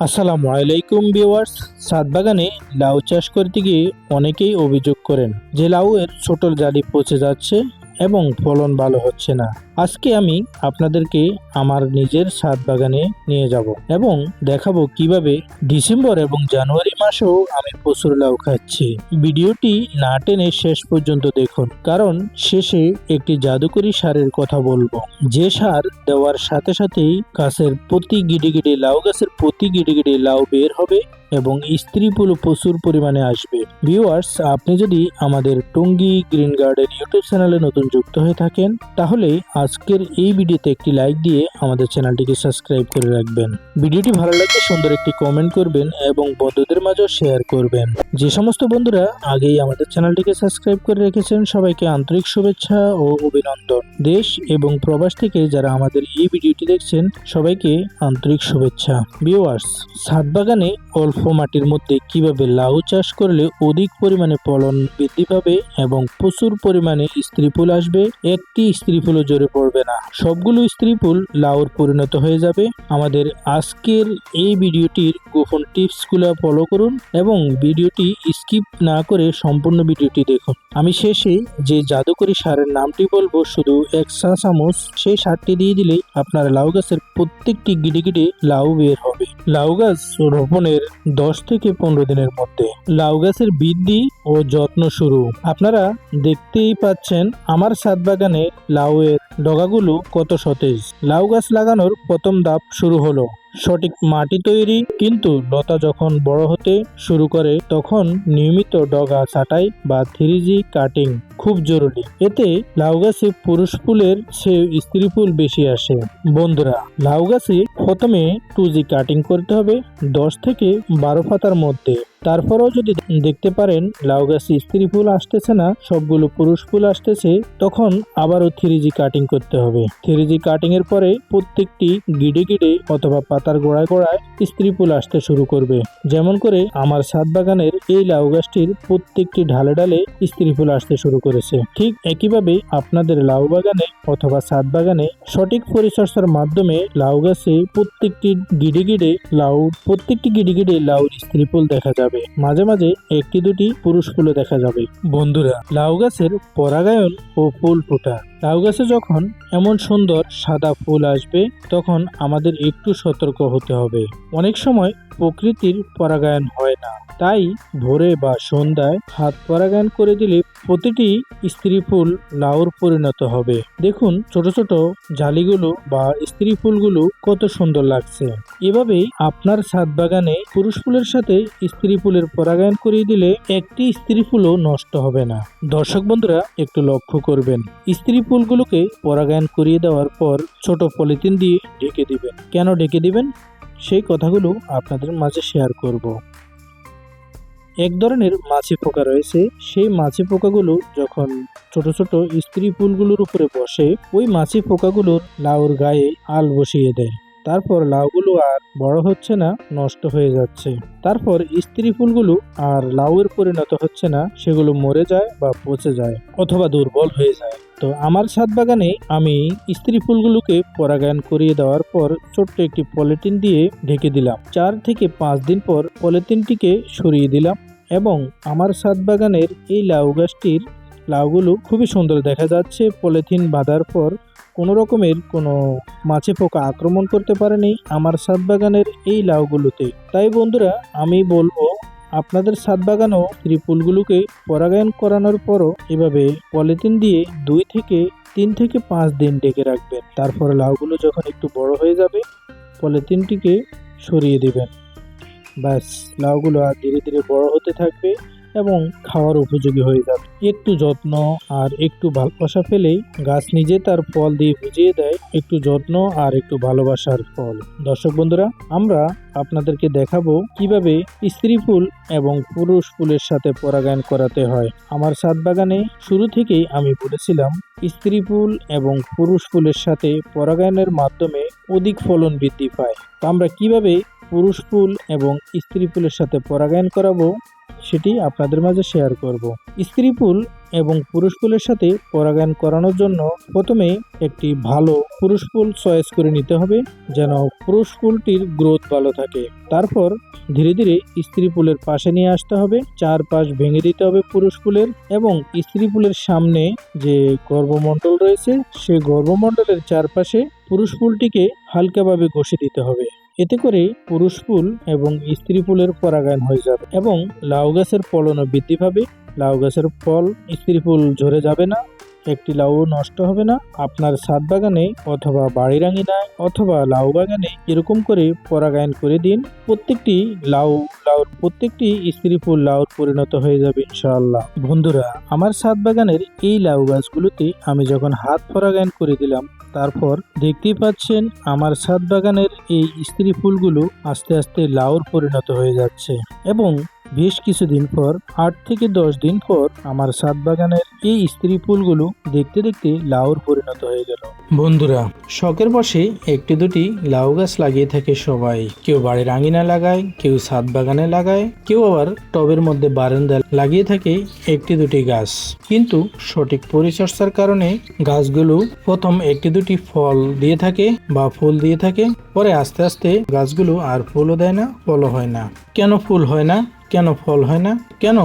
আসসালামু আলাইকুম ভিওয়ার্স সাত বাগানে লাউ চাষ করতে গিয়ে অনেকেই অভিযোগ করেন যে লাউয়ের ছোট জালি পচে যাচ্ছে এবং ফলন ভালো হচ্ছে না। আজকে আমি আপনাদেরকে আমার নিজের সাত বাগানে নিয়ে যাব এবং দেখাবো কীভাবে ডিসেম্বর এবং জানুয়ারি মাসেও আমি প্রচুর লাউ খাচ্ছি। ভিডিওটি না টেনে শেষ পর্যন্ত দেখুন, কারণ শেষে একটি জাদুকরি সারের কথা বলব। যে সার দেওয়ার সাথে সাথেই গাছের প্রতি গিডে গিডে লাউ গাছের প্রতি গিডে গিডে লাউ বের হবে এবং স্ত্রী ফুলও প্রচুর পরিমাণে আসবে। ভিউয়ার্স, আপনি যদি আমাদের টঙ্গী গ্রিন গার্ডেন ইউটিউব চ্যানেলে নতুন যুক্ত হয়ে থাকেন, তাহলে আজকের এই ভিডিওতে একটি লাইক দিয়ে আমাদের চ্যানেলটিকে সাবস্ক্রাইব করে রাখবেন। ভিডিওটি ভালো লাগলে সুন্দর একটি কমেন্ট করবেন এবং বন্ধুদের মাঝেও শেয়ার করবেন। যে সমস্ত বন্ধুরা আগেই আমাদের চ্যানেলটিকে সাবস্ক্রাইব করে রেখেছেন, সবাইকে আন্তরিক শুভেচ্ছা ও অভিনন্দন। দেশ এবং প্রবাস থেকে যারা আমাদের এই ভিডিওটি দেখছেন, সবাইকে আন্তরিক শুভেচ্ছা। ভিউয়ার্স ছাদ বাগানে অল্প মাটির মধ্যে কীভাবে লাউ চাষ করলে অধিক পরিমাণে ফলন বৃদ্ধি পাবে এবং প্রচুর পরিমাণে স্ত্রী ফুল আসবে, একটি স্ত্রী ফুলও জোরে পড়বে না। সবগুলো স্ত্রী ফুল লাউর পরিণত হয়ে যাবে। আমাদের আজকের এই ভিডিওটির গোপন টিপসগুলো ফলো করুন এবং ভিডিওটি স্কিপ না করে সম্পূর্ণ ভিডিওটি দেখুন। আমি শেষে যে জাদুকরি সারের নামটি বলব, শুধু এক চামচ সেই সারটি দিয়ে দিলেই আপনার লাউ গাছের প্রত্যেকটি গিডে গিডে লাউ বের হবে। লাউ গাছ রোপণের দশ থেকে পনেরো দিনের মধ্যে। লাউ গাছের বৃদ্ধি ও যত্ন শুরু। আপনারা দেখতেই পাচ্ছেন আমার ছাদ বাগানে লাউয়ের ডগাগুলো কত সতেজ। লাউ গাছ লাগানোর প্রথম ধাপ শুরু হলো। সঠিক মাটি তৈরি কিন্তু লতা যখন বড় হতে শুরু করে, তখন নিয়মিত ডগা ছাঁটাই বা থ্রি জি কাটিং খুব জরুরি। এতে লাউ গাছে পুরুষ ফুলের চেয়ে স্ত্রী ফুল বেশি আসে। বন্ধুরা, লাউ গাছে প্রথমে টু জি কাটিং করতে হবে দশ থেকে বারো পাতার মধ্যে। তারপরেও যদি দেখতে পারেন, লাউ গাছে স্ত্রী ফুল আসতেছে না, সবগুলো পুরুষ ফুল আসতেছে, তখন আবারও থ্রি জি কাটিং করতে হবে। থ্রি জি কাটিং এর পরে প্রত্যেকটি গিডে গিডে অথবা পাতার গোড়ায় গোড়ায় স্ত্রী ফুল আসতে শুরু করবে। যেমন করে আমার সাত বাগানের এই লাউ গাছটির প্রত্যেকটি ঢালে ঢালে স্ত্রী ফুল আসতে শুরু করেছে। ঠিক একইভাবে আপনাদের লাউ বাগানে অথবা সাত বাগানে সঠিক পরিচর্যার মাধ্যমে লাউ গাছে প্রত্যেকটি গিডে গিডে লাউ, প্রত্যেকটি গিডে গিডে লাউর স্ত্রী ফুল দেখা যাবে। মাঝে মাঝে একটি দুটি পুরুষ ফুলও দেখা যাবে। বন্ধুরা, লাউ গাছের পরাগায়ন ও ফুল ফোটা। লাউ গাছে যখন এমন সুন্দর সাদা ফুল আসবে, তখন আমাদের একটু সতর্ক হতে হবে। অনেক সময় প্রকৃতির পরাগায়ন হয় না। তাই ভোরে বা সন্ধ্যায় হাত পরাগায়ন করে দিলে প্রতিটি স্ত্রী ফুল লাউর পরিণত হবে। দেখুন ছোট ছোট জালিগুলো বা স্ত্রী ফুলগুলো কত সুন্দর লাগছে। এভাবেই আপনার ছাদ বাগানে পুরুষ ফুলের সাথে স্ত্রী ফুলের পরাগায়ন করিয়ে দিলে একটি স্ত্রী ফুলও নষ্ট হবে না। দর্শক বন্ধুরা, একটু লক্ষ্য করবেন। স্ত্রী ফুলগুলোকে পরাগায়ন করিয়ে দেওয়ার পর ছোট পলিথিন দিয়ে ঢেকে দিবেন। কেন ঢেকে দিবেন? সেই কথাগুলো আপনাদের মাঝে শেয়ার করব। এক ধরনের মাছি পোকা রয়েছে। সেই মাছি পোকাগুলো যখন ছোট ছোট স্ত্রী ফুলগুলোর উপরে বসে, ওই মাছি পোকাগুলোর লাউর গায়ে আল বসিয়ে দেয়। তারপর লাউগুলো আর বড় হচ্ছে না, নষ্ট হয়ে যাচ্ছে। তারপর স্ত্রী ফুলগুলো আর লাউয়ের পরিণত হচ্ছে না, সেগুলো মরে যায় বা পচে যায় অথবা দুর্বল হয়ে যায়। তো আমার ছাদ বাগানে আমি স্ত্রী ফুলগুলোকে পরাগায়ন করিয়ে দেওয়ার পর ছোট্ট একটি পলিথিন দিয়ে ঢেকে দিলাম। চার থেকে পাঁচ দিন পর পলিথিনটিকে সরিয়ে দিলাম এবং আমার ছাদ বাগানের এই লাউ গাছটির লাউগুলো খুবই সুন্দর দেখা যাচ্ছে। পলিথিন বাঁধার পর কোনো রকমের কোনো মাছে পোকা আক্রমণ করতে পারেনি আমার ছাদ বাগানের এই লাউগুলোতে। তাই বন্ধুরা, আমি বলব আপনাদের ছাদ বাগানও ত্রিপুলগুলোকে পরাগায়ন করানোর পরও এভাবে পলিথিন দিয়ে দুই থেকে তিন থেকে পাঁচ দিন ডেকে রাখবেন। তারপর লাউগুলো যখন একটু বড় হয়ে যাবে, পলিথিনটিকে সরিয়ে দেবেন। ব্যাস, লাউগুলো আর ধীরে ধীরে বড় হতে থাকবে। এবং খাওয়ার উপযোগী হয়ে যাবে। একটু যত্ন আর একটু ভালোবাসা পেলেই গাছ নিজে তার ফল দিয়ে বুঝিয়ে দেয়। একটু যত্ন আর একটু ভালোবাসার ফল। দর্শক বন্ধুরা, আমরা আপনাদেরকে দেখাবো কীভাবে স্ত্রী ফুল এবং পুরুষ ফুলের সাথে পরাগায়ন করাতে হয়। আমার ছাদ বাগানে শুরু থেকেই আমি বলেছিলাম, স্ত্রী ফুল এবং পুরুষ ফুলের সাথে পরাগায়নের মাধ্যমে অধিক ফলন বৃদ্ধি পায়। তো আমরা কীভাবে পুরুষ ফুল এবং স্ত্রী ফুলের সাথে পরাগায়ন করাবো সেটি আপনাদের মাঝে শেয়ার করব। স্ত্রী ফুল এবং পুরুষ ফুলের সাথে পরাগায়ন করানোর জন্য প্রথমে একটি ভালো পুরুষ ফুল চয়েস করে নিতে হবে, যেন পুরুষ ফুলটির গ্রোথ ভালো থাকে। তারপর ধীরে ধীরে স্ত্রী ফুলের পাশে নিয়ে আসতে হবে, চারপাশ ভেঙে দিতে হবে পুরুষ ফুলের এবং স্ত্রী ফুলের সামনে যে গর্ভমণ্ডল রয়েছে সেই গর্ভমণ্ডলের চারপাশে পুরুষ ফুলটিকে হালকাভাবে ঘষে দিতে হবে। এতে করে পুরুষ ফুল এবং স্ত্রী ফুলের পরাগায়ন হয়ে যাবে এবং লাউ গাছের ফলনও বৃদ্ধি পাবে। লাউ গাছের ফল স্ত্রী ফুল ঝরে যাবে না। একটি লাউ নষ্ট হবে না, আপনার ছাদ বাগানে অথবা বাড়ির আঙিনায় অথবা লাউ বাগানে এরকম করে পরাগায়ন করে দিন। প্রত্যেকটি লাউ, লাউর প্রত্যেকটি স্ত্রী ফুল লাউর পরিণত হয়ে যাবে ইনশাআল্লাহ। বন্ধুরা, আমার ছাদ বাগানের এই লাউ গাছগুলোতে আমি যখন হাত পরাগায়ন করে দিলাম, তারপর দেখতেই পাচ্ছেন আমার ছাদ বাগানের এই স্ত্রী ফুলগুলো আস্তে আস্তে লাউর পরিণত হয়ে যাচ্ছে। এবং বেশ কিছুদিন পর, আট থেকে দশ দিন পর আমার ছাদ বাগানের এই স্ত্রী ফুলগুলো দেখতে দেখতে লাউর পরিণত হয়ে গেল। বন্ধুরা, শখের বসে একটি দুটি লাউ গাছ লাগিয়ে থাকে সবাই। কেউ বাড়ির আঙিনা লাগায়, কেউ ছাদ বাগানে লাগায়, কেউ আবার টবের মধ্যে বারান্দা লাগিয়ে থাকে একটি দুটি গাছ। কিন্তু সঠিক পরিচর্যার কারণে গাছগুলো প্রথম একটি দুটি ফল দিয়ে থাকে বা ফুল দিয়ে থাকে, পরে আস্তে আস্তে গাছগুলো আর ফুলও দেয় না, ফলও হয় না। কেন ফুল হয় না? কেন ফল হয় না? কেন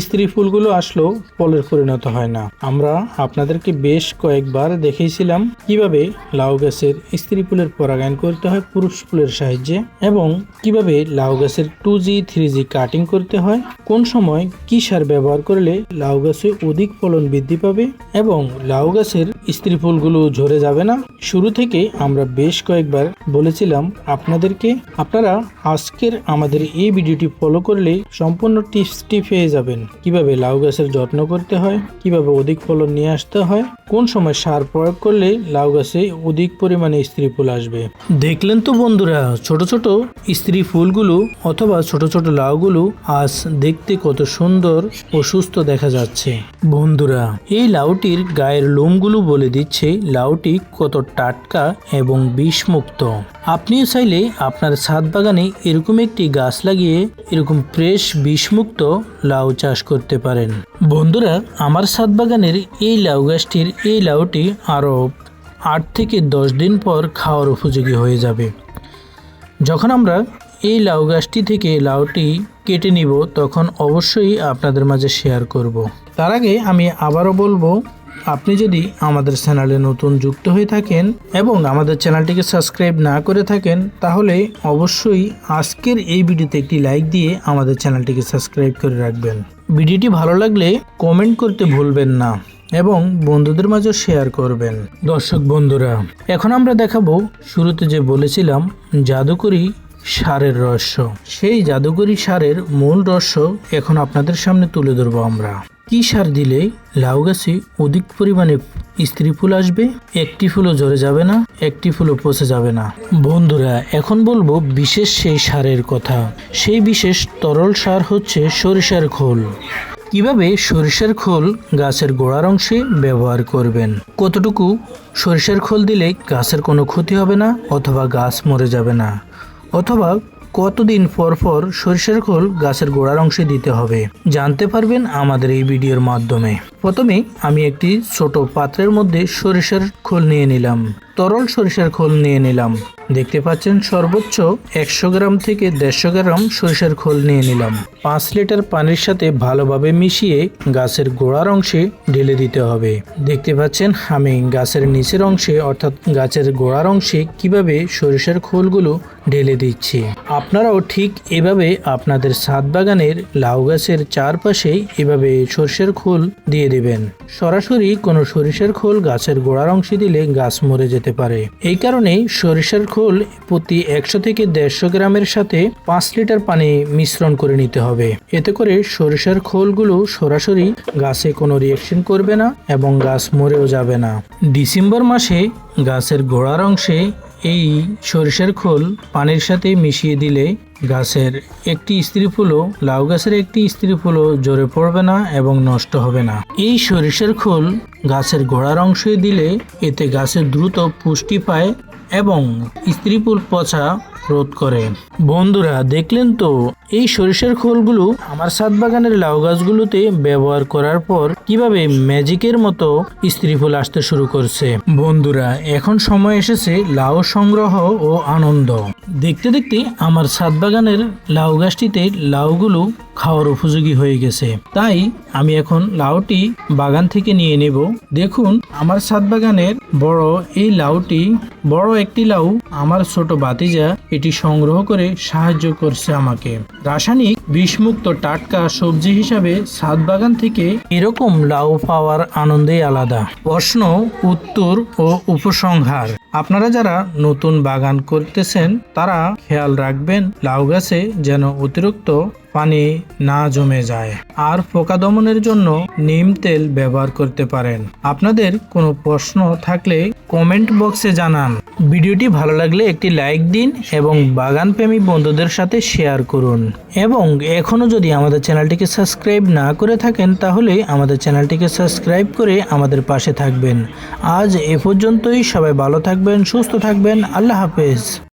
স্ত্রী ফুলগুলো আসলেও ফলের পরিণত হয় না। আমরা আপনাদেরকে বেশ কয়েকবার দেখিয়েছিলাম কীভাবে লাউ গাছের স্ত্রী ফুলের পরাগায়ন করতে হয় পুরুষ ফুলের সাহায্যে এবং কীভাবে লাউ গাছের two G three G cutting করতে হয়, কোন সময় কি সার ব্যবহার করলে লাউ গাছে অধিক ফলন বৃদ্ধি পাবে এবং লাউ গাছের স্ত্রী ফুলগুলো ঝরে যাবে না। শুরু থেকে আমরা বেশ কয়েকবার বলেছিলাম আপনাদেরকে, আপনারা আজকের আমাদের এই ভিডিওটি ফলো করলে সম্পূর্ণ টিপসটি পেয়ে যাবেন। কীভাবে লাউ গাছের যত্ন করতে হয়, কীভাবে অধিক ফলন নিয়ে আসতে হয়, কোন সময় সার প্রয়োগ করলে লাউ গাছে অধিক পরিমাণে স্ত্রী ফুল আসবে। দেখলেন তো বন্ধুরা, ছোট ছোট স্ত্রী ফুলগুলো অথবা ছোট ছোট লাউগুলো আজ দেখতে কত সুন্দর ও সুস্থ দেখা যাচ্ছে। বন্ধুরা, এই লাউটির গায়ের লোমগুলো বলে দিচ্ছে লাউটি কত টাটকা এবং বিষমুক্ত। আপনিও চাইলে আপনার ছাদ বাগানে এরকম একটি গাছ লাগিয়ে এরকম ফ্রেশ, বিষমুক্ত লাউ চাষ করতে পারেন। বন্ধুরা, আমার ছাদ বাগানের এই লাউ গাছটির এই লাউটি আরও আট থেকে দশ দিন পর খাওয়ার উপযোগী হয়ে যাবে। যখন আমরা এই লাউ গাছটি থেকে লাউটি কেটে নিব, তখন অবশ্যই আপনাদের মাঝে শেয়ার করব। তার আগে আমি আবারও বলব, আপনি যদি আমাদের চ্যানেলে নতুন যুক্ত হয়ে থাকেন এবং আমাদের চ্যানেলটিকে সাবস্ক্রাইব না করে থাকেন, তাহলে অবশ্যই আজকের এই ভিডিওতে একটি লাইক দিয়ে আমাদের চ্যানেলটিকে সাবস্ক্রাইব করে রাখবেন। ভিডিওটি ভালো লাগলে কমেন্ট করতে ভুলবেন না এবং বন্ধুদের মাঝে শেয়ার করবেন। দর্শক বন্ধুরা, এখন আমরা দেখাবো শুরুতে যে বলেছিলাম, জাদুকরি সারের রহস্য। সেই জাদুকরি সারের মূল রহস্য এখন আপনাদের সামনে তুলে ধরবো আমরা। কি সার দিলে লাউ গাছে অধিক পরিমাণে স্ত্রী ফুল আসবে? একটি ফুলও ঝরে যাবে না, একটি ফুলও পচে যাবে না। বন্ধুরা, এখন বলব বিশেষ সেই সারের কথা। সেই বিশেষ তরল সার হচ্ছে সরিষার খোল। কীভাবে সরিষার খোল গাছের গোড়ার অংশে ব্যবহার করবেন? কতটুকু সরিষার খোল দিলে গাছের কোনো ক্ষতি হবে না অথবা গাছ মরে যাবে না? অথবা কতদিন পর পর সরিষার খোল গাছের গোড়ার অংশে দিতে হবে, জানতে পারবেন আমাদের এই ভিডিওর মাধ্যমে। প্রথমে আমি একটি ছোট পাত্রের মধ্যে সরিষার খোল নিয়ে নিলাম। তরল সরিষার খোল নিয়ে নিলাম। দেখতে পাচ্ছেন সর্বোচ্চ একশো গ্রাম থেকে দেড়শো গ্রাম সরিষার খোল নিয়ে নিলাম। পাঁচ লিটার পানির সাথে ভালোভাবে মিশিয়ে গাছের গোড়ার অংশে ঢেলে দিতে হবে। দেখতে পাচ্ছেন আমি গাছের নিচের অংশে অর্থাৎ গাছের গোড়ার অংশে কীভাবে সরিষার খোলগুলো ঢেলে দিচ্ছি। আপনারাও ঠিক এভাবে আপনাদের ছাদ বাগানের লাউ গাছের চারপাশে এভাবে সরিষার খোল দিয়ে দেবেন। সরাসরি কোনো সরিষার খোল গাছের গোড়ার অংশে দিলে গাছ মরে যেতে পারে। এই কারণেই সরিষার খোল প্রতি একশো থেকে দেড়শো গ্রামের সাথে পাঁচ লিটার পানি মিশ্রণ করে নিতে হবে। এতে করে সরিষার খোলগুলো সরাসরি গাছে কোনো রিয়াকশন করবে না এবং গাছ মরেও যাবে না। ডিসেম্বর মাসে গাছের গোড়ার অংশে এই সরিষার খোল পানির সাথে মিশিয়ে দিলে গাছের একটি স্ত্রী ফুলও, লাউ গাছের একটি স্ত্রী ফুলও জোরে পড়বে না এবং নষ্ট হবে না। এই সরিষার খোল গাছের গোড়ার অংশে দিলে এতে গাছের দ্রুত পুষ্টি পায় এবং স্ত্রী ফুল পচা রোধ করে। বন্ধুরা, দেখলেন তো, এই সরিষার খোলগুলো আমার সাত বাগানের লাউ গাছগুলোতে ব্যবহার করার পর কীভাবে ম্যাজিকের মতো স্ত্রী ফুল আসতে শুরু করছে। বন্ধুরা, এখন সময় এসেছে লাউ সংগ্রহ ও আনন্দ। দেখতে দেখতে আমার সাত বাগানের লাউ গাছটিতে লাউগুলো খাওয়ার উপযোগী হয়ে গেছে। তাই আমি এখন লাউটি বাগান থেকে নিয়ে নেব। দেখুন, আমার সাত বাগানের বড় এই লাউটি বড় একটি লাউ আমার ছোট বাতিজা এটি সংগ্রহ করে সাহায্য করছে আমাকে। রাসায়নিক বিষমুক্ত টাটকা সবজি হিসাবে সাত বাগান থেকে এরকম লাউ পাওয়ার আনন্দে আলাদা। প্রশ্ন, উত্তর ও উপসংহার। আপনারা যারা নতুন বাগান করতেছেন, তারা খেয়াল রাখবেন, লাউ গাছে যেন অতিরিক্ত পানি না জমে যায়। আর পোকা দমনের জন্য নিম তেল ব্যবহার করতে পারেন। আপনাদের কোনো প্রশ্ন থাকলে কমেন্ট বক্সে জানান। ভিডিওটি ভালো লাগলে একটি লাইক দিন এবং বাগান প্রেমী বন্ধুদের সাথে শেয়ার করুন। এবং এখনও যদি আমাদের চ্যানেলটিকে সাবস্ক্রাইব না করে থাকেন, তাহলে আমাদের চ্যানেলটিকে সাবস্ক্রাইব করে আমাদের পাশে থাকবেন। আজ এ পর্যন্তই। সবাই ভালো থাকবেন, সুস্থ থাকবেন। আল্লাহ হাফেজ।